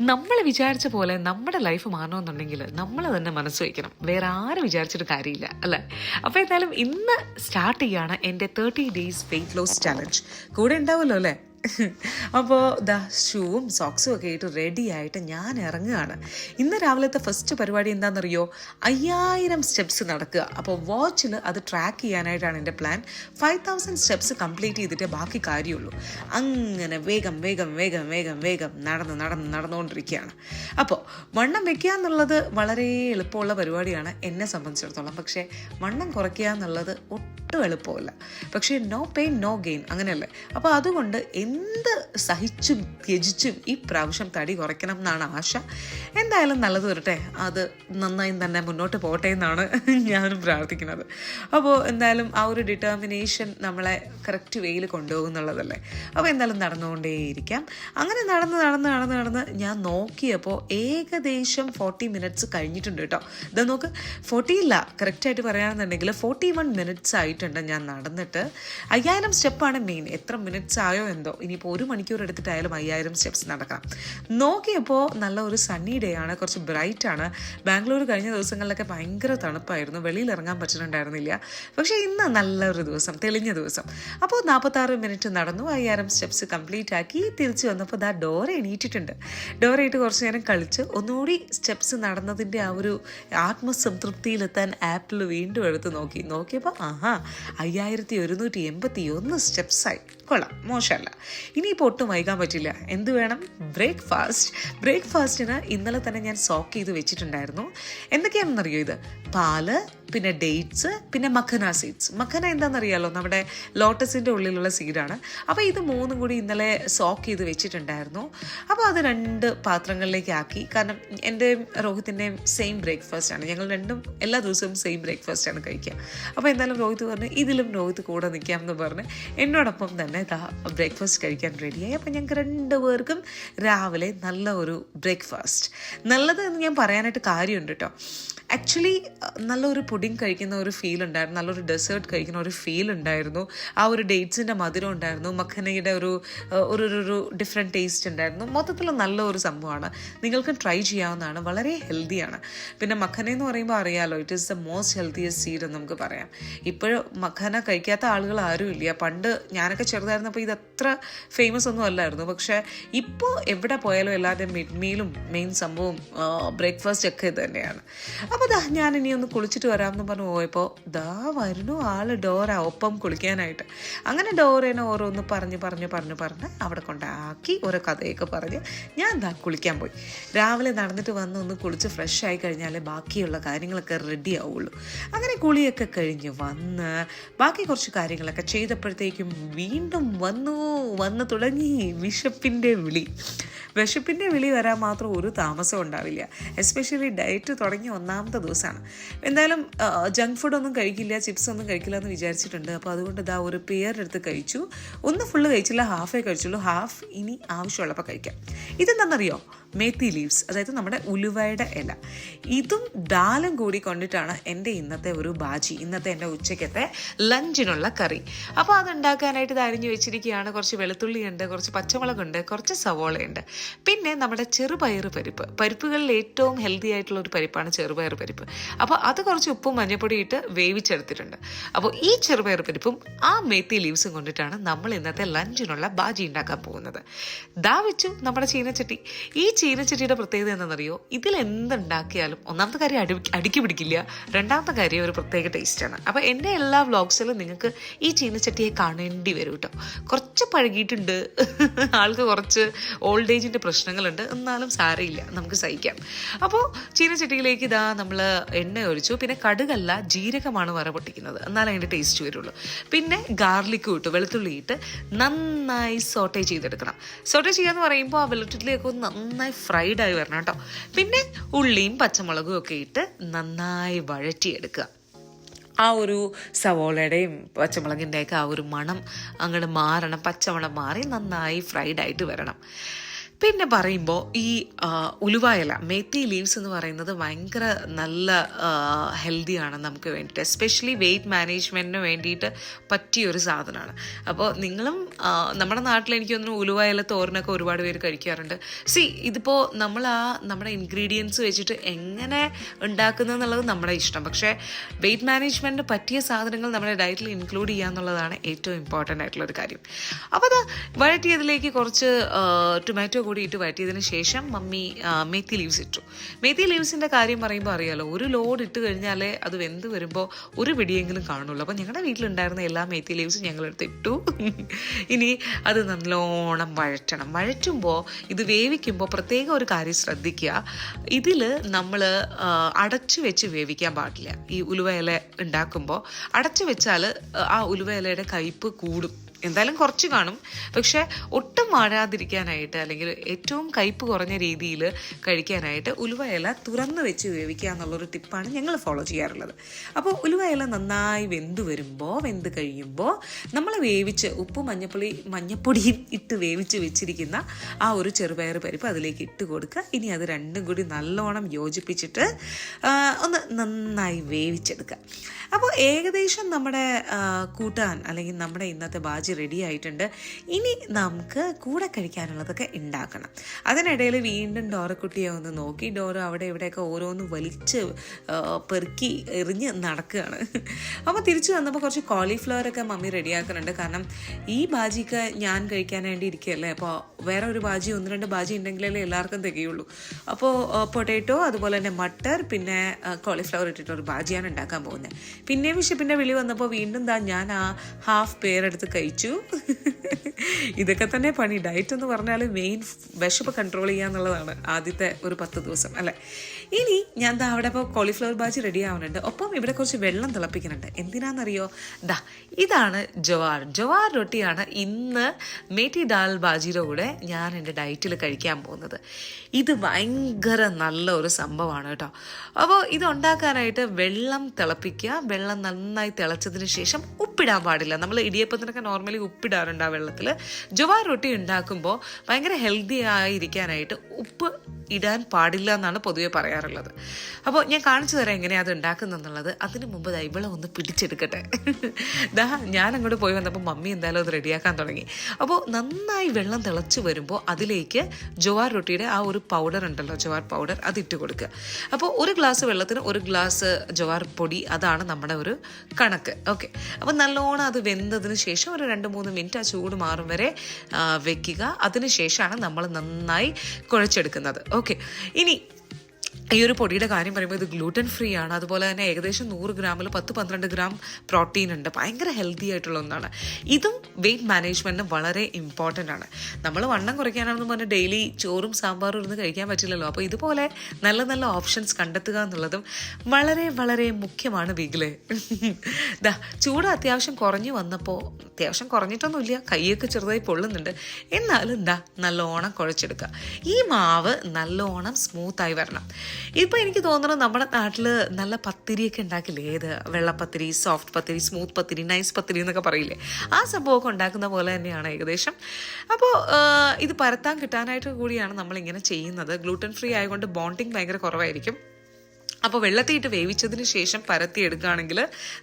നമ്മൾ വിചാരിച്ച പോലെ നമ്മുടെ ലൈഫ് മാറണമെന്നുണ്ടെങ്കിൽ നമ്മൾ തന്നെ മനസ്സ് വയ്ക്കണം വേറെ ആരും വിചാരിച്ചിട്ട് കാര്യമില്ല അല്ലേ? അപ്പോൾ എന്തായാലും ഇന്ന് സ്റ്റാർട്ട് ചെയ്യാണ് എന്റെ thirty days weight loss challenge കൂടെ ഉണ്ടാവുമല്ലോ അല്ലേ? അപ്പോൾ ദാ ഷൂവും സോക്സും ഒക്കെ ആയിട്ട് റെഡി ആയിട്ട് ഞാൻ ഇറങ്ങുകയാണ്. ഇന്ന് രാവിലത്തെ ഫസ്റ്റ് പരിപാടി എന്താണെന്നറിയോ? അയ്യായിരം സ്റ്റെപ്സ് നടക്കുക. അപ്പോൾ വാച്ചിൽ അത് ട്രാക്ക് ചെയ്യാനായിട്ടാണ് എന്റെ plan five thousand steps complete ചെയ്തിട്ടേ ബാക്കി കാര്യമുള്ളൂ. അങ്ങനെ വേഗം വേഗം വേഗം വേഗം വേഗം നടന്ന് നടന്ന് നടന്നുകൊണ്ടിരിക്കുകയാണ്. അപ്പോൾ വണ്ണം വെക്കുക എന്നുള്ളത് വളരെ എളുപ്പമുള്ള പരിപാടിയാണ് എന്നെ സംബന്ധിച്ചിടത്തോളം. പക്ഷേ വണ്ണം കുറയ്ക്കുക എന്നുള്ളത് ഒട്ടും എളുപ്പമല്ല. പക്ഷേ നോ പെയിൻ നോ ഗെയിൻ അങ്ങനെയല്ലേ? അപ്പോൾ അതുകൊണ്ട് എന്ത് സഹിച്ചും ത്യജിച്ചും ഈ പ്രാവശ്യം തടി കുറയ്ക്കണം എന്നാണ് ആശ. എന്തായാലും നല്ലത് വരട്ടെ. അത് നന്നായി തന്നെ മുന്നോട്ട് പോട്ടെ എന്നാണ് ഞാനും പ്രാർത്ഥിക്കുന്നത്. അപ്പോൾ എന്തായാലും ആ ഒരു ഡിറ്റർമിനേഷൻ നമ്മളെ കറക്റ്റ് വേയിൽ കൊണ്ടുപോകുന്നുള്ളതല്ലേ അപ്പോൾ എന്തായാലും നടന്നുകൊണ്ടേയിരിക്കാം. അങ്ങനെ നടന്ന് നടന്ന് നടന്ന് നടന്ന് ഞാൻ നോക്കിയപ്പോൾ ഏകദേശം ഫോർട്ടി മിനിറ്റ്സ് കഴിഞ്ഞിട്ടുണ്ട് കേട്ടോ. ഇതാ നോക്ക് ഫോർട്ടി ഇല്ല കറക്റ്റായിട്ട് പറയുകയാണെന്നുണ്ടെങ്കിൽ ഫോർട്ടി വൺ മിനിറ്റ്സ് ആയിട്ടുണ്ട് ഞാൻ നടന്നിട്ട്. അയ്യായിരം സ്റ്റെപ്പാണ് മെയിൻ എത്ര മിനിറ്റ്സ് ആയോ എന്തോ. ഇനിയിപ്പോൾ ഒരു മണിക്കൂർ എടുത്തിട്ടായാലും അയ്യായിരം സ്റ്റെപ്സ് നടക്കാം നോക്കിയപ്പോൾ നല്ല ഒരു സണ്ണി ഡേ ആണ് കുറച്ച് ബ്രൈറ്റ് ആണ്. ബാംഗ്ലൂർ കഴിഞ്ഞ ദിവസങ്ങളിലൊക്കെ ഭയങ്കര തണുപ്പായിരുന്നു വെളിയിൽ ഇറങ്ങാൻ പറ്റുന്നുണ്ടായിരുന്നില്ല. പക്ഷേ ഇന്ന് നല്ലൊരു ദിവസം തെളിഞ്ഞ ദിവസം. അപ്പോൾ നാൽപ്പത്താറ് മിനിറ്റ് നടന്നു അയ്യായിരം സ്റ്റെപ്സ് കംപ്ലീറ്റ് ആക്കി തിരിച്ചു വന്നപ്പോൾ ദാ ഡോറ എണീറ്റിട്ടുണ്ട്. ഡോറയിട്ട് കുറച്ച് നേരം കളിച്ച് ഒന്നുകൂടി സ്റ്റെപ്സ് നടന്നതിന്റെ ആ ഒരു ആത്മസംതൃപ്തിയിലെത്താൻ ആപ്പിൽ വീണ്ടും എടുത്ത് നോക്കി. നോക്കിയപ്പോൾ ആഹാ അയ്യായിരത്തി ഒരുന്നൂറ്റി എൺപത്തി ഒന്ന് സ്റ്റെപ്സായി കൊള്ളാം മോശമല്ല. ഇനിയിപ്പോൾ ഒട്ടും വൈകാൻ പറ്റില്ല. എന്ത് വേണം? ബ്രേക്ക്ഫാസ്റ്റ്. ബ്രേക്ക്ഫാസ്റ്റിന് ഇന്നലെ തന്നെ ഞാൻ സോക്ക് ചെയ്ത് വെച്ചിട്ടുണ്ടായിരുന്നു. എന്തൊക്കെയാണെന്നറിയോ ഇത്? പാൽ പിന്നെ ഡേറ്റ്സ് പിന്നെ മഖന സീഡ്സ് മഖന എന്താണെന്നറിയാലോ? നമ്മുടെ ലോട്ടസിന്റെ ഉള്ളിലുള്ള സീഡാണ് അപ്പോൾ ഇത് മൂന്നും കൂടി ഇന്നലെ സോക്ക് ചെയ്ത് വെച്ചിട്ടുണ്ടായിരുന്നു. അപ്പോൾ അത് രണ്ട് പാത്രങ്ങളിലേക്ക് ആക്കി. കാരണം എന്റെയും രോഹിത്തിന്റെയും സെയിം ബ്രേക്ക്ഫാസ്റ്റ് ആണ്. ഞങ്ങൾ രണ്ടും എല്ലാ ദിവസവും സെയിം ബ്രേക്ക്ഫാസ്റ്റ് ആണ് കഴിക്കുക. അപ്പോൾ എന്തായാലും രോഹിത് പറഞ്ഞു ഇതിലും രോഹിത് കൂടെ നിൽക്കാം എന്ന് പറഞ്ഞ് എന്നോടൊപ്പം തന്നെ ഇതാ ബ്രേക്ക്ഫാസ്റ്റ് കഴിക്കാൻ റെഡിയായി അപ്പോൾ ഞങ്ങൾക്ക് രണ്ട് പേർക്കും രാവിലെ നല്ല ഒരു ബ്രേക്ക്ഫാസ്റ്റ് നല്ലത് എന്ന് ഞാൻ പറയാനായിട്ട് കാര്യമുണ്ട് കേട്ടോ ആക്ച്വലി നല്ലൊരു പുഡിങ് കഴിക്കുന്ന ഒരു ഫീൽ ഉണ്ടായിരുന്നു. നല്ലൊരു ഡെസേർട്ട് കഴിക്കുന്ന ഒരു ഫീൽ ഉണ്ടായിരുന്നു. ആ ഒരു ഡേറ്റ്സിന്റെ മധുരം ഉണ്ടായിരുന്നു. മഖനയുടെ ഒരു ഒരു ഒരു- ഡിഫറെന്റ് ടേസ്റ്റ് ഉണ്ടായിരുന്നു. മൊത്തത്തിൽ നല്ല ഒരു സംഭവമാണ്. നിങ്ങൾക്കും ട്രൈ ചെയ്യാവുന്നതാണ്. വളരെ ഹെൽത്തിയാണ് പിന്നെ മഖന എന്ന് പറയുമ്പോൾ അറിയാലോ it is the most healthiest seed എന്ന് നമുക്ക് പറയാം. ഇപ്പോൾ മഖന കഴിക്കാത്ത ആളുകൾ ആരുമില്ല പണ്ട് ഞാനൊക്കെ ചെറുതായിരുന്നപ്പോൾ ഇത് അത്ര ഫേമസ് ഒന്നും അല്ലായിരുന്നു. പക്ഷേ ഇപ്പോൾ എവിടെ പോയാലും എല്ലാവരുടെയും മിഡ് മീലും മെയിൻ സംഭവം ബ്രേക്ക്ഫാസ്റ്റ് ഒക്കെ ഇത് തന്നെയാണ്. അപ്പോൾ ഞാൻ ഇനി ഒന്ന് കുളിച്ചിട്ട് വരാമെന്ന് പറഞ്ഞ്. പോയപ്പോൾ ദാ വരുന്നു ആൾ ഡോറ ഒപ്പം കുളിക്കാനായിട്ട്. അങ്ങനെ ഡോറേനെ ഓരോന്ന് പറഞ്ഞ് പറഞ്ഞ് പറഞ്ഞ് പറഞ്ഞ് അവിടെ കൊണ്ടാക്കി ഓരോ കഥയൊക്കെ പറഞ്ഞ് ഞാൻ ദാ കുളിക്കാൻ പോയി. രാവിലെ നടന്നിട്ട് വന്ന് ഒന്ന് കുളിച്ച് ഫ്രഷ് ആയി കഴിഞ്ഞാലേ ബാക്കിയുള്ള കാര്യങ്ങളൊക്കെ റെഡി ആവുള്ളൂ. അങ്ങനെ കുളിയൊക്കെ കഴിഞ്ഞ് വന്ന് ബാക്കി കുറച്ച് കാര്യങ്ങളൊക്കെ ചെയ്തപ്പോഴത്തേക്കും വീണ്ടും വന്നു വന്നു തുടങ്ങി വിശപ്പിന്റെ വിളി. വിശപ്പിന്റെ വിളി വരാൻ മാത്രം ഒരു താമസം ഉണ്ടാവില്ല. എസ്പെഷ്യലി ഡയറ്റ് തുടങ്ങിയ ഒന്നാമത്തെ ദിവസമാണ്. എന്തായാലും ജങ്ക് ഫുഡ് ഒന്നും കഴിക്കില്ല ചിപ്സ് ഒന്നും കഴിക്കില്ല എന്ന് വിചാരിച്ചിട്ടുണ്ട്. അപ്പോൾ അതുകൊണ്ട് ഇതാ ഒരു പെയർ എടുത്ത് കഴിച്ചു. ഒന്ന് ഫുള്ള് കഴിച്ചില്ല ഹാഫേ കഴിച്ചുള്ളൂ. ഹാഫ് ഇനി ആവശ്യമുള്ളപ്പോൾ കഴിക്കാം. ഇതെന്താണെന്നറിയോ മേത്തി ലീവ്സ് അതായത് നമ്മുടെ ഉലുവയുടെ ഇല. ഇതും ദാലും കൂടി കൊണ്ടിട്ടാണ് എന്റെ ഇന്നത്തെ ഒരു ബാജി ഇന്നത്തെ എന്റെ ഉച്ചയ്ക്കത്തെ ലഞ്ചിനുള്ള കറി. അപ്പോൾ അത് ഉണ്ടാക്കാനായിട്ട് ഇത് അരിഞ്ഞു വെച്ചിരിക്കുകയാണ്. കുറച്ച് വെളുത്തുള്ളിയുണ്ട് കുറച്ച് പച്ചമുളകുണ്ട് കുറച്ച് സവോളയുണ്ട്. പിന്നെ നമ്മുടെ ചെറുപയർ പരിപ്പ്. പരിപ്പുകളിൽ ഏറ്റവും ഹെൽത്തി ആയിട്ടുള്ള ഒരു പരിപ്പാണ് ചെറുപയർ പരിപ്പ്. അപ്പോൾ അത് കുറച്ച് ഉപ്പും മഞ്ഞപ്പൊടി ഇട്ട് വേവിച്ചെടുത്തിട്ടുണ്ട്. അപ്പോൾ ഈ ചെറുപയർ പരിപ്പും ആ മേത്തി ലീവ്സും കൊണ്ടിട്ടാണ് നമ്മൾ ഇന്നത്തെ ലഞ്ചിനുള്ള ബാജി ഉണ്ടാക്കാൻ പോകുന്നത്. ദാ വെച്ചു നമ്മുടെ ചീനച്ചട്ടി. ഈ ചീനച്ചട്ടിയുടെ പ്രത്യേകത എന്താണെന്നറിയോ? ഇതിൽ എന്തുണ്ടാക്കിയാലും ഒന്നാമത്തെ കാര്യം അടി അടുക്കി പിടിക്കില്ല. രണ്ടാമത്തെ കാര്യം ഒരു പ്രത്യേക ടേസ്റ്റാണ് അപ്പോൾ എന്റെ എല്ലാ വ്ളോഗ്സിലും നിങ്ങൾക്ക് ഈ ചീനച്ചട്ടിയെ കാണേണ്ടി വരും കേട്ടോ. കുറച്ച് പഴകിയിട്ടുണ്ട്. ആൾക്ക് കുറച്ച് ഓൾഡ് ഏജിന്റെ പ്രശ്നങ്ങളുണ്ട്. എന്നാലും സാരയില്ല. നമുക്ക് സഹിക്കാം. അപ്പോൾ ചീനച്ചട്ടിയിലേക്ക് ഇതാ നമ്മൾ എണ്ണ ഒഴിച്ചു. പിന്നെ കടുകല്ല ജീരകമാണ് വറ പൊട്ടിക്കുന്നത് എന്നാലേ അതിന്റെ ടേസ്റ്റ് വരുള്ളൂ. പിന്നെ ഗാർലിക്കും ഇട്ട്. വെളുത്തുള്ളി ഇട്ട് നന്നായി സോട്ടേ ചെയ്തെടുക്കണം. സോട്ടേ ചെയ്യാന്ന് പറയുമ്പോൾ ആ വെളുത്തുള്ളിയൊക്കെ ഒന്ന് നന്നായി ഫ്രൈഡ് ആയി വരണം കേട്ടോ. പിന്നെ ഉള്ളിയും പച്ചമുളകും ഒക്കെ ഇട്ട് നന്നായി വഴറ്റിയെടുക്കുക. ആ ഒരു സവോളയുടെയും പച്ചമുളകിന്റെയൊക്കെ ആ ഒരു മണം അങ്ങോട്ട് മാറണം. പച്ചമണം മാറി നന്നായി ഫ്രൈഡ് ആയിട്ട് വരണം. പിന്നെ പറയുമ്പോൾ ഈ ഉലുവായല മേത്തി ലീവ്സ് എന്ന് പറയുന്നത് ഭയങ്കര നല്ല ഹെൽത്തിയാണ് നമുക്ക് വേണ്ടിയിട്ട്. എസ്പെഷ്യലി വെയിറ്റ് മാനേജ്മെന്റിന് വേണ്ടിയിട്ട് പറ്റിയ ഒരു സാധനമാണ് അപ്പോൾ നിങ്ങളും നമ്മുടെ നാട്ടിൽ എനിക്ക് തോന്നുന്നു ഉലുവായില തോരനൊക്കെ ഒരുപാട് പേര് കഴിക്കാറുണ്ട്. സി ഇതിപ്പോൾ നമ്മൾ ആ നമ്മുടെ ഇൻഗ്രീഡിയൻസ് വെച്ചിട്ട് എങ്ങനെ ഉണ്ടാക്കുന്നത് എന്നുള്ളത് നമ്മുടെ ഇഷ്ടം. പക്ഷേ വെയിറ്റ് മാനേജ്മെന്റിന് പറ്റിയ സാധനങ്ങൾ നമ്മുടെ ഡയറ്റിൽ ഇൻക്ലൂഡ് ചെയ്യുക എന്നുള്ളതാണ് ഏറ്റവും ഇമ്പോർട്ടന്റ് ആയിട്ടുള്ളൊരു കാര്യം. അപ്പോൾ അത് വഴറ്റിയതിലേക്ക് കുറച്ച് ടൊമാറ്റോ കൂടി ഇട്ട് വഴറ്റിയതിന് ശേഷം മമ്മി മേത്തി ലീവ്സ് ഇട്ടു. മേത്തി ലീവ്സിന്റെ കാര്യം പറയുമ്പോൾ അറിയാലോ ഒരു ലോഡ് ഇട്ട് കഴിഞ്ഞാലേ അത് വെന്ത് വരുമ്പോൾ ഒരു പിടിയെങ്കിലും കാണുള്ളൂ അപ്പോൾ ഞങ്ങളുടെ വീട്ടിലുണ്ടായിരുന്ന എല്ലാ മേത്തി ലീവ്സും ഞങ്ങളെടുത്ത് ഇട്ടു. ഇനി അത് നല്ലോണം വഴറ്റണം. വഴറ്റുമ്പോൾ ഇത് വേവിക്കുമ്പോൾ പ്രത്യേക ഒരു കാര്യം ശ്രദ്ധിക്കുക. ഇതിൽ നമ്മൾ അടച്ചു വെച്ച് വേവിക്കാൻ പാടില്ല. ഈ ഉലുവയില ഉണ്ടാക്കുമ്പോൾ അടച്ചു വെച്ചാൽ ആ ഉലുവയിലയുടെ കയ്പ്പ് കൂടും. എന്തായാലും കുറച്ച് കാണും. പക്ഷേ ഒട്ടും വാഴാതിരിക്കാനായിട്ട് അല്ലെങ്കിൽ ഏറ്റവും കയ്പ് കുറഞ്ഞ രീതിയിൽ കഴിക്കാനായിട്ട് ഉലുവ ഇല തുറന്ന് വെച്ച് വേവിക്കുക എന്നുള്ളൊരു ടിപ്പാണ് ഞങ്ങൾ ഫോളോ ചെയ്യാറുള്ളത്. അപ്പോൾ ഉലുവ ഇല നന്നായി വെന്ത് വരുമ്പോൾ വെന്ത് കഴിയുമ്പോൾ നമ്മൾ വേവിച്ച് ഉപ്പും മഞ്ഞപ്പൊടി മഞ്ഞപ്പൊടിയും ഇട്ട് വേവിച്ച് വെച്ചിരിക്കുന്ന ആ ഒരു ചെറുപയർ പരിപ്പ് അതിലേക്ക് ഇട്ട് കൊടുക്കുക. ഇനി അത് രണ്ടും കൂടി നല്ലോണം യോജിപ്പിച്ചിട്ട് ഒന്ന് നന്നായി വേവിച്ചെടുക്കുക. അപ്പോൾ ഏകദേശം നമ്മുടെ കൂട്ടാൻ അല്ലെങ്കിൽ നമ്മുടെ ഇന്നത്തെ ബാജി റെഡി ആയിട്ടുണ്ട്. ഇനി നമുക്ക് കൂടെ കഴിക്കാനുള്ളതൊക്കെ ഉണ്ടാക്കണം. അതിനിടയിൽ വീണ്ടും ഡോറക്കുട്ടിയെ ഒന്ന് നോക്കി. ഡോറ അവിടെ ഇവിടെയൊക്കെ ഓരോന്ന് വലിച്ച് പെറുക്കി എറിഞ്ഞ് നടക്കുകയാണ്. അപ്പോൾ തിരിച്ചു വന്നപ്പോൾ കുറച്ച് കോളിഫ്ലവർ ഒക്കെ മമ്മി റെഡിയാക്കുന്നുണ്ട് കാരണം ഈ ബാജിക്ക് ഞാൻ കഴിക്കാൻ വേണ്ടി ഇരിക്കുകയല്ലേ? അപ്പോൾ വേറെ ഒരു ബാജി ഒന്ന് രണ്ട് ബാജി ഉണ്ടെങ്കിലല്ലേ എല്ലാവർക്കും തികയുള്ളൂ. അപ്പോൾ പൊട്ടേറ്റോ അതുപോലെ തന്നെ മട്ടർ പിന്നെ കോളിഫ്ലവർ ഇട്ടിട്ടൊരു ബാജിയാണ് ഉണ്ടാക്കാൻ പോകുന്നത്. പിന്നെ വിശപ്പിന്റെ വിളി വന്നപ്പോൾ വീണ്ടും താ ഞാൻ ആ ഹാഫ് പേരെടുത്ത് കഴിച്ചു. ഇതൊക്കെ തന്നെ പണി. ഡയറ്റ് എന്ന് പറഞ്ഞാൽ മെയിൻ വിശപ്പ് കൺട്രോൾ ചെയ്യുക എന്നുള്ളതാണ് ആദ്യത്തെ ഒരു പത്ത് ദിവസം അല്ലേ? ഇനി ഞാൻ ദാ അവിടെ ഇപ്പോൾ കോളിഫ്ലവർ ബാജി റെഡി ആവുന്നുണ്ട്. ഒപ്പം ഇവിടെ കുറച്ച് വെള്ളം തിളപ്പിക്കുന്നുണ്ട്. എന്തിനാണെന്നറിയോ ദാ ഇതാണ് ജവാർ. ജവാർ റൊട്ടിയാണ് ഇന്ന് മേറ്റി ദാൽ ബാജിയുടെ കൂടെ ഞാൻ എന്റെ ഡയറ്റിൽ കഴിക്കാൻ പോകുന്നത്. ഇത് ഭയങ്കര നല്ല ഒരു സംഭവമാണ് കേട്ടോ. അപ്പോൾ ഇത് ഉണ്ടാക്കാനായിട്ട് വെള്ളം തിളപ്പിക്കുക. വെള്ളം നന്നായി തിളച്ചതിന് ശേഷം ഉപ്പിടാൻ പാടില്ല. നമ്മൾ ഇടിയപ്പത്തിനൊക്കെ നോർമലി ഉപ്പിടാറുണ്ട് ആ വെള്ളത്തിൽ ജുവാ റൊട്ടി ഉണ്ടാക്കുമ്പോൾ ഭയങ്കര ഹെൽത്തി ആയിരിക്കാനായിട്ട് ഉപ്പ് ഇടാൻ പാടില്ല എന്നാണ് പൊതുവെ പറയാറുള്ളത്. അപ്പോൾ ഞാൻ കാണിച്ചു തരാം എങ്ങനെയാണ് അത് ഉണ്ടാക്കുന്നതെന്നുള്ളത് അതിന് മുമ്പ് ഇവളെ ഒന്ന് പിടിച്ചെടുക്കട്ടെ. ദാ ഞാൻ അങ്ങോട്ട് പോയി വന്നപ്പോൾ മമ്മി എന്തായാലും അത് റെഡിയാക്കാൻ തുടങ്ങി. അപ്പോൾ നന്നായി വെള്ളം തിളച്ച് വരുമ്പോൾ അതിലേക്ക് ജോവാർ റൊട്ടിയുടെ ആ ഒരു പൗഡർ ഉണ്ടല്ലോ ജോവാർ പൗഡർ അത് ഇട്ട് കൊടുക്കുക. അപ്പോൾ ഒരു ഗ്ലാസ് വെള്ളത്തിന് ഒരു ഗ്ലാസ് ജോവാർ പൊടി അതാണ് നമ്മുടെ ഒരു കണക്ക്. ഓക്കെ. അപ്പോൾ നല്ലോണം അത് വെന്തതിന് ശേഷം ഒരു രണ്ട് മൂന്ന് മിനിറ്റ് ആ ചൂട് മാറും വരെ വെക്കുക. അതിന് ശേഷമാണ് നമ്മൾ നന്നായി കുഴച്ചെടുക്കുന്നത്. ഓക്കെ. ഇനി ഈ ഒരു പൊടിയുടെ കാര്യം പറയുമ്പോൾ ഇത് ഗ്ലൂട്ടൻ ഫ്രീ ആണ്. അതുപോലെ തന്നെ ഏകദേശം നൂറ് ഗ്രാമിൽ പത്ത് പന്ത്രണ്ട് ഗ്രാം പ്രോട്ടീൻ ഉണ്ട്. ഭയങ്കര ഹെൽത്തി ആയിട്ടുള്ള ഒന്നാണ്. ഇതും വെയിറ്റ് മാനേജ്മെന്റിന് വളരെ ഇമ്പോർട്ടന്റ് ആണ്. നമ്മൾ വണ്ണം കുറയ്ക്കാനാണെന്ന് പറഞ്ഞ് ഡെയിലി ചോറും സാമ്പാറും ഇരുന്ന് കഴിക്കാൻ പറ്റില്ലല്ലോ. അപ്പോൾ ഇതുപോലെ നല്ല നല്ല ഓപ്ഷൻസ് കണ്ടെത്തുക എന്നുള്ളതും വളരെ വളരെ മുഖ്യമാണ് വീഗിൽ ദാ ചൂട് അത്യാവശ്യം കുറഞ്ഞു വന്നപ്പോൾ അത്യാവശ്യം കുറഞ്ഞിട്ടൊന്നുമില്ല. കൈയൊക്കെ ചെറുതായി പൊള്ളുന്നുണ്ട്. എന്നാലും എന്താ നല്ലോണം കുഴച്ചെടുക്കുക. ഈ മാവ് നല്ലോണം സ്മൂത്തായി വരണം. ഇപ്പോൾ എനിക്ക് തോന്നുന്നു നമ്മുടെ നാട്ടിൽ നല്ല പത്തിരിയൊക്കെ ഉണ്ടാക്കില്ലേ? ഏത് വെള്ളപ്പത്തിരി സോഫ്റ്റ് പത്തിരി സ്മൂത്ത് പത്തിരി നൈസ് പത്തിരി എന്നൊക്കെ പറയില്ലേ? ആ സംഭവമൊക്കെ ഉണ്ടാക്കുന്ന പോലെ തന്നെയാണ് ഏകദേശം. അപ്പോൾ ഇത് പരത്താൻ കിട്ടാനായിട്ട് കൂടിയാണ് നമ്മളിങ്ങനെ ചെയ്യുന്നത്. ഗ്ലൂട്ടൻ ഫ്രീ ആയതുകൊണ്ട് ബോണ്ടിങ് ഭയങ്കര കുറവായിരിക്കും. അപ്പോൾ വെള്ളത്തിയിട്ട് വേവിച്ചതിന് ശേഷം പരത്തി എടുക്കുകയാണെങ്കിൽ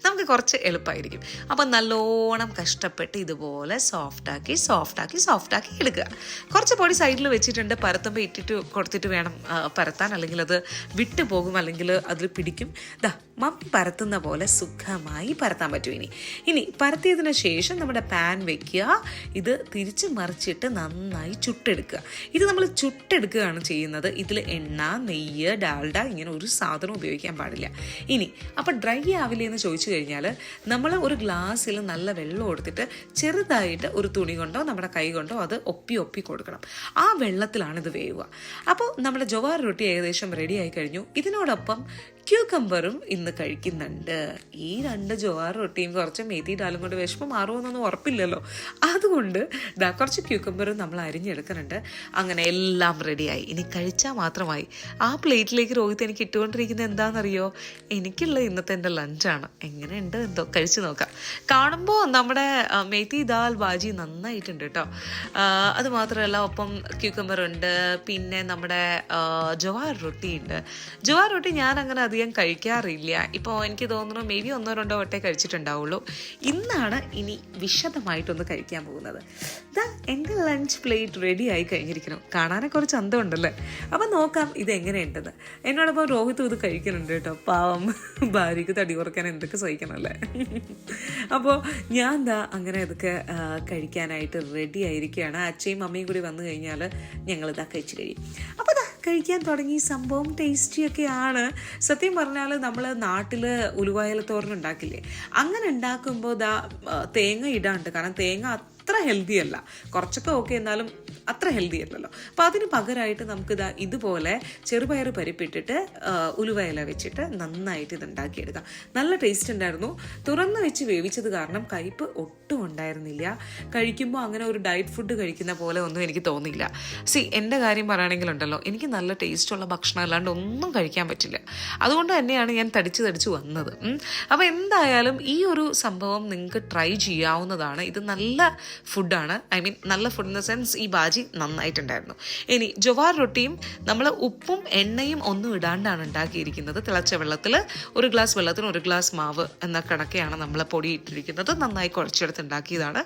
നമുക്ക് കുറച്ച് എളുപ്പമായിരിക്കും അപ്പോൾ നല്ലോണം കഷ്ടപ്പെട്ട് ഇതുപോലെ സോഫ്റ്റാക്കി സോഫ്റ്റാക്കി സോഫ്റ്റാക്കി എടുക്കുക. കുറച്ച് പൊടി സൈഡിൽ വെച്ചിട്ടുണ്ട്. പരത്തുമ്പോൾ ഇട്ടിട്ട് കൊടുത്തിട്ട് വേണം പരത്താൻ. അല്ലെങ്കിൽ അത് വിട്ടു പോകും അല്ലെങ്കിൽ അതിൽ പിടിക്കും. ദാ മമ്മി പരത്തുന്ന പോലെ സുഖമായി പരത്താൻ പറ്റും ഇനി. ഇനി പരത്തിയതിനു ശേഷം നമ്മുടെ പാൻ വെക്കുക. ഇത് തിരിച്ച് മറിച്ചിട്ട് നന്നായി ചുട്ടെടുക്കുക. ഇത് നമ്മൾ ചുട്ടെടുക്കുകയാണ് ചെയ്യുന്നത്. ഇതിൽ എണ്ണ നെയ്യ് ഡാൽഡ ഇങ്ങനെ ഒരു സാധനം ഉപയോഗിക്കാൻ പാടില്ല. ഇനി അപ്പം ഡ്രൈ ആവില്ലേ എന്ന് ചോദിച്ചു കഴിഞ്ഞാൽ നമ്മൾ ഒരു ഗ്ലാസ്സിൽ നല്ല വെള്ളം എടുത്തിട്ട് ചെറുതായിട്ട് ഒരു തുണി കൊണ്ടോ നമ്മുടെ കൈ കൊണ്ടോ അത് ഒപ്പി ഒപ്പി കൊടുക്കണം. ആ വെള്ളത്തിലാണ് ഇത് വേവുക. അപ്പോൾ നമ്മുടെ ജവാർ റൊട്ടി ഏകദേശം റെഡി ആയി കഴിഞ്ഞു. ഇതിനോടൊപ്പം ക്യൂക്കമ്പറും ഇന്ന് കഴിക്കുന്നുണ്ട്. ഈ രണ്ട് ജോവാർ റൊട്ടിയും കുറച്ച് മേത്തി ഡാലും കൊണ്ട് വിഷമം മാറുമെന്നൊന്നും ഉറപ്പില്ലല്ലോ. അതുകൊണ്ട് ദാ കുറച്ച് ക്യൂക്കമ്പറും നമ്മൾ അരിഞ്ഞെടുക്കുന്നുണ്ട്. അങ്ങനെ എല്ലാം റെഡിയായി ഇനി കഴിച്ചാൽ മാത്രമായി. ആ പ്ലേറ്റിലേക്ക് രോഹിത് എനിക്ക് ഇട്ടുകൊണ്ടിരിക്കുന്നത് എന്താണെന്നറിയോ? എനിക്കുള്ള ഇന്നത്തെ എന്റെ ലഞ്ചാണ് എങ്ങനെയുണ്ട് എന്തോ? കഴിച്ചു നോക്കാം. കാണുമ്പോൾ നമ്മുടെ മേത്തി ദാൽ ബാജി നന്നായിട്ടുണ്ട് കേട്ടോ. അതുമാത്രമല്ല അത് മാത്രമല്ല ഒപ്പം ക്യൂക്കമ്പർ ഉണ്ട്. പിന്നെ നമ്മുടെ ജവാർ റൊട്ടി ഉണ്ട് ജവാർ റൊട്ടി ഞാൻ അങ്ങനെ കഴിക്കാറില്ല. ഇപ്പോൾ എനിക്ക് തോന്നുന്നു മേ ബി ഒന്നോ രണ്ടോ വട്ടേ കഴിച്ചിട്ടുണ്ടാവുള്ളൂ. ഇന്നാണ് ഇനി വിശദമായിട്ടൊന്ന് കഴിക്കാൻ പോകുന്നത്. ഇതാ എന്റെ ലഞ്ച് പ്ലേറ്റ് റെഡി ആയി കഴിഞ്ഞിരിക്കണം കാണാനൊക്കെ കുറച്ച് അന്തമുണ്ടല്ലേ അപ്പം നോക്കാം ഇത് എങ്ങനെയുണ്ടെന്ന്. എന്നോടൊപ്പം രോഹിത്തും ഇത് കഴിക്കുന്നുണ്ട് കേട്ടോ. പാവം ഭാര്യയ്ക്ക് തടി കുറയ്ക്കാൻ എന്തൊക്കെ സഹിക്കണമല്ലേ? അപ്പോൾ ഞാൻ എന്താ അങ്ങനെ ഇതൊക്കെ കഴിക്കാനായിട്ട് റെഡി ആയിരിക്കുകയാണ്. അച്ഛയും അമ്മയും കൂടി വന്നു കഴിഞ്ഞാൽ ഞങ്ങളിതാ കഴിച്ച് കഴിയും. അപ്പോൾ കഴിക്കാൻ തുടങ്ങി സംഭവം ടേസ്റ്റിയൊക്കെ ആണ് സത്യം പറഞ്ഞാൽ നമ്മൾ നാട്ടിൽ ഉലുവായല തോരൻ ഉണ്ടാക്കില്ലേ? അങ്ങനെ ഉണ്ടാക്കുമ്പോൾ ദാ തേങ്ങ ഇടാണ്ട്. കാരണം തേങ്ങ അത്ര ഹെൽത്തി അല്ല. കുറച്ചൊക്കെ ഓക്കെ എന്നാലും അത്ര ഹെൽത്തി അല്ലല്ലോ. അപ്പം അതിന് പകരമായിട്ട് നമുക്ക് ഇതാ ഇതുപോലെ ചെറുപയർ പരിപ്പിട്ടിട്ട് ഉലുവയില വെച്ചിട്ട് നന്നായിട്ട് ഇത് ഉണ്ടാക്കിയെടുക്കാം നല്ല ടേസ്റ്റ് ഉണ്ടായിരുന്നു. തുറന്ന് വെച്ച് വേവിച്ചത് കാരണം കയ്പ്പ് ഒട്ടും ഉണ്ടായിരുന്നില്ല. കഴിക്കുമ്പോൾ അങ്ങനെ ഒരു ഡയറ്റ് ഫുഡ് കഴിക്കുന്ന പോലെ ഒന്നും എനിക്ക് തോന്നിയില്ല. സി എന്റെ കാര്യം പറയുകയാണെങ്കിലുണ്ടല്ലോ എനിക്ക് നല്ല ടേസ്റ്റുള്ള ഭക്ഷണം അല്ലാണ്ട് ഒന്നും കഴിക്കാൻ പറ്റില്ല. അതുകൊണ്ട് തന്നെയാണ് ഞാൻ തടിച്ച് തടിച്ച് വന്നത്. അപ്പോൾ എന്തായാലും ഈ ഒരു സംഭവം നിങ്ങൾക്ക് ട്രൈ ചെയ്യാവുന്നതാണ്. ഇത് നല്ല ഫുഡാണ് ഐ മീൻ നല്ല ഫുഡ് ഇൻ ദ സെൻസ് ഈ ബാജി നന്നായിട്ടുണ്ടായിരുന്നു. ഇനി ജവാർ റൊട്ടിയും നമ്മൾ ഉപ്പും എണ്ണയും ഒന്നും ഇടാണ്ടാണ് ഉണ്ടാക്കിയിരിക്കുന്നത്. തിളച്ച വെള്ളത്തിൽ ഒരു ഗ്ലാസ് വെള്ളത്തിന് ഒരു ഗ്ലാസ് മാവ് എന്ന കണക്കെയാണ് നമ്മൾ പൊടി ഇട്ടിരിക്കുന്നത് നന്നായി കുഴച്ചെടുത്ത് ഉണ്ടാക്കിയതാണ്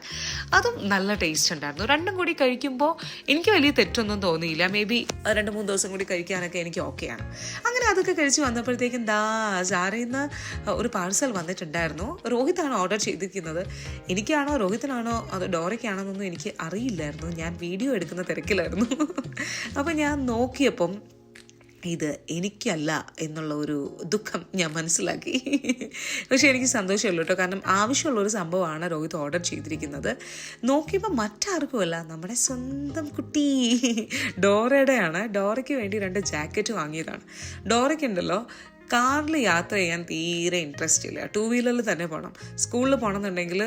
അതും നല്ല ടേസ്റ്റ് ഉണ്ടായിരുന്നു. രണ്ടും കൂടി കഴിക്കുമ്പോൾ എനിക്ക് വലിയ തെറ്റൊന്നും തോന്നിയില്ല. മേ ബി രണ്ട് മൂന്ന് ദിവസം കൂടി കഴിക്കാനൊക്കെ എനിക്ക് ഓക്കെയാണ് അങ്ങനെ അതൊക്കെ കഴിച്ച് വന്നപ്പോഴത്തേക്കും ദാ സാറിൽ നിന്ന് ഒരു പാഴ്സൽ വന്നിട്ടുണ്ടായിരുന്നു. രോഹിതാണ് ഓർഡർ ചെയ്തിരിക്കുന്നത്? എനിക്കാണോ രോഹിത്തിനാണോ അത് ഡോറയ്ക്കാണോ എന്നൊന്നും എനിക്ക് അറിയില്ലായിരുന്നു. ഞാൻ വീഡിയോ എടുക്കുന്ന തിരക്കിലായിരുന്നു. അപ്പം ഞാൻ നോക്കിയപ്പം ഇത് എനിക്കല്ല എന്നുള്ള ഒരു ദുഃഖം ഞാൻ മനസ്സിലാക്കി. പക്ഷെ എനിക്ക് സന്തോഷമല്ലോ കേട്ടോ. കാരണം ആവശ്യമുള്ള ഒരു സംഭവമാണ് രോഹിത് ഓർഡർ ചെയ്തിരിക്കുന്നത്. നോക്കിയപ്പോൾ മറ്റാർക്കുമല്ല നമ്മുടെ സ്വന്തം കുട്ടി ഡോറയുടെയാണ്. ഡോറയ്ക്ക് വേണ്ടി രണ്ട് ജാക്കറ്റ് വാങ്ങിയതാണ്. ഡോറയ്ക്കുണ്ടല്ലോ കാറിൽ യാത്ര ചെയ്യാൻ തീരെ ഇൻട്രസ്റ്റ് ഇല്ല. ടു വീലറിൽ തന്നെ പോകണം സ്കൂളിൽ പോകണമെന്നുണ്ടെങ്കിൽ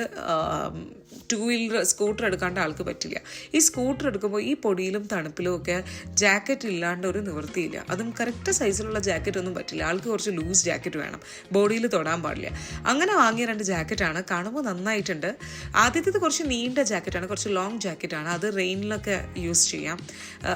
ടു വീലർ സ്കൂട്ടർ എടുക്കാണ്ട് ആൾക്ക് പറ്റില്ല. ഈ സ്കൂട്ടർ എടുക്കുമ്പോൾ ഈ പൊടിയിലും തണുപ്പിലും ഒക്കെ ജാക്കറ്റ് ഇല്ലാണ്ട് ഒരു നിവൃത്തിയില്ല. അതും കറക്റ്റ് സൈസിലുള്ള ജാക്കറ്റ് ഒന്നും പറ്റില്ല. ആൾക്ക് കുറച്ച് ലൂസ് ജാക്കറ്റ് വേണം. ബോഡിയിൽ തൊടാൻ പാടില്ല. അങ്ങനെ വാങ്ങിയ രണ്ട് ജാക്കറ്റാണ് കാണുമ്പോൾ നന്നായിട്ടുണ്ട്. ആദ്യത്തേത് കുറച്ച് നീണ്ട ജാക്കറ്റാണ് കുറച്ച് ലോങ് ജാക്കറ്റാണ് അത് റെയിനിലൊക്കെ യൂസ് ചെയ്യാം.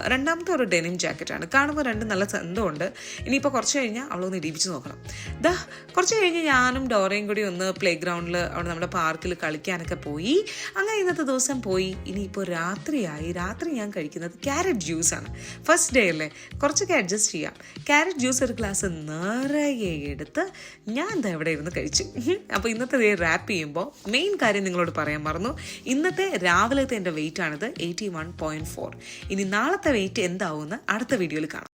രണ്ടാമത്തെ ഒരു ഡെനിം ജാക്കറ്റാണ് കാണുമ്പോൾ രണ്ട് നല്ല ചന്തമുണ്ട്. ഇനിയിപ്പോൾ കുറച്ച് കഴിഞ്ഞാൽ അവളൊന്ന് ഇടിപ്പിച്ച് നോക്കണം. ദാ കുറച്ച് കഴിഞ്ഞ് ഞാനും ഡോറയും കൂടി ഒന്ന് പ്ലേ ഗ്രൗണ്ടിൽ അവിടെ നമ്മുടെ പാർക്കിൽ കളിക്കാനൊക്കെ പോയി. അങ്ങനെ ഇന്നത്തെ ദിവസം പോയി. ഇനിയിപ്പോൾ രാത്രിയായി. രാത്രി ഞാൻ കഴിക്കുന്നത് ക്യാരറ്റ് ജ്യൂസാണ് ഫസ്റ്റ് ഡേ അല്ലേ? കുറച്ചൊക്കെ അഡ്ജസ്റ്റ് ചെയ്യാം. ക്യാരറ്റ് ജ്യൂസ് ഒരു ഗ്ലാസ് നിറയെ എടുത്ത് ഞാൻ എന്താ ഇവിടെ ഇരുന്ന് കഴിച്ചു. അപ്പോൾ ഇന്നത്തെ ഡേ റാപ്പ് ചെയ്യുമ്പോൾ മെയിൻ കാര്യം നിങ്ങളോട് പറയാൻ മറന്നു. ഇന്നത്തെ രാവിലത്തെ എന്റെ വെയിറ്റ് ആണിത് എയ്റ്റി വൺ പോയിന്റ് ഫോർ ഇനി നാളത്തെ വെയിറ്റ് എന്താവുമെന്ന് അടുത്ത വീഡിയോയിൽ കാണാം.